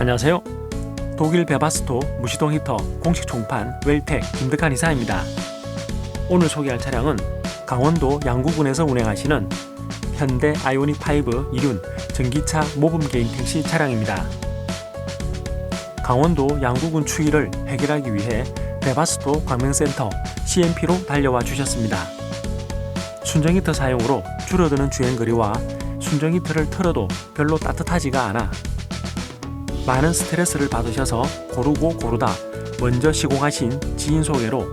안녕하세요. 독일 베바스토 무시동 히터 공식 총판 웰텍 김득한 이사입니다. 오늘 소개할 차량은 강원도 양구군에서 운행하시는 현대 아이오닉 5 이륜 전기차 모범 개인 택시 차량입니다. 강원도 양구군 추위를 해결하기 위해 베바스토 광명센터 CMP로 달려와 주셨습니다. 순정 히터 사용으로 줄어드는 주행거리와 순정 히터를 틀어도 별로 따뜻하지가 않아 많은 스트레스를 받으셔서 고르고 고르다 먼저 시공하신 지인 소개로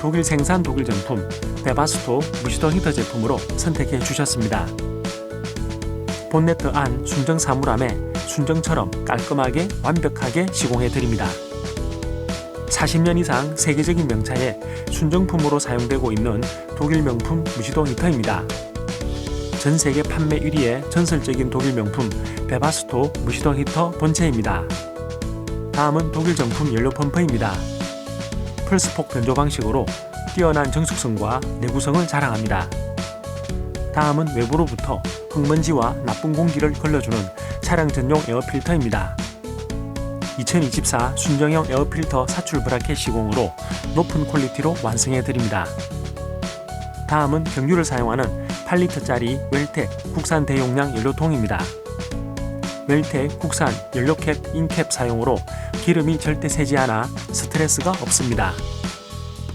독일 생산 독일 정품 베바스토 무시동 히터 제품으로 선택해 주셨습니다. 본네트 안 순정 사물함에 순정처럼 깔끔하게 완벽하게 시공해 드립니다. 40년 이상 세계적인 명차에 순정품으로 사용되고 있는 독일 명품 무시동 히터입니다. 전 세계 판매 1위의 전설적인 독일 명품 베바스토 무시동 히터 본체입니다. 다음은 독일 정품 연료 펌프입니다. 플스폭 변조 방식으로 뛰어난 정숙성과 내구성을 자랑합니다. 다음은 외부로부터 흙먼지와 나쁜 공기를 걸러주는 차량 전용 에어필터입니다. 2024 순정형 에어필터 사출 브라켓 시공으로 높은 퀄리티로 완성해 드립니다. 다음은 경유를 사용하는 8리터짜리 웰텍 국산 대용량 연료통입니다. 웰텍 국산 연료캡 인캡 사용으로 기름이 절대 새지 않아 스트레스가 없습니다.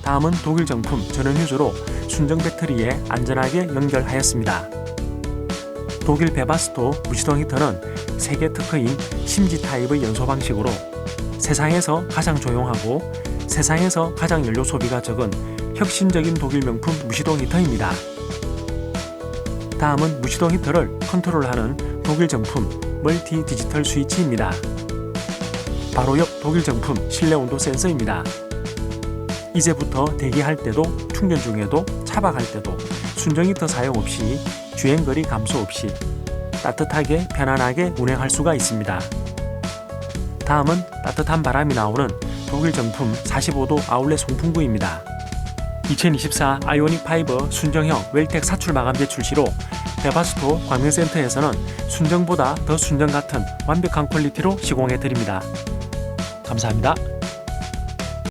다음은 독일 정품 전원 유저로 순정 배터리에 안전하게 연결하였습니다. 독일 베바스토 무시동 히터는 세계 특허인 심지 타입의 연소 방식으로 세상에서 가장 조용하고 세상에서 가장 연료 소비가 적은 혁신적인 독일 명품 무시동 히터입니다. 다음은 무시동 히터를 컨트롤하는 독일 정품 멀티 디지털 스위치입니다. 바로 옆 독일 정품 실내 온도 센서입니다. 이제부터 대기할 때도 충전 중에도 차박할 때도 순정 히터 사용 없이 주행거리 감소 없이 따뜻하게 편안하게 운행할 수가 있습니다. 다음은 따뜻한 바람이 나오는 독일 정품 45도 아울렛 송풍구입니다. 2024 아이오닉 5 순정형 웰텍 사출 마감재 출시로 베바스토 광명센터에서는 순정보다 더 순정 같은 완벽한 퀄리티로 시공해 드립니다. 감사합니다.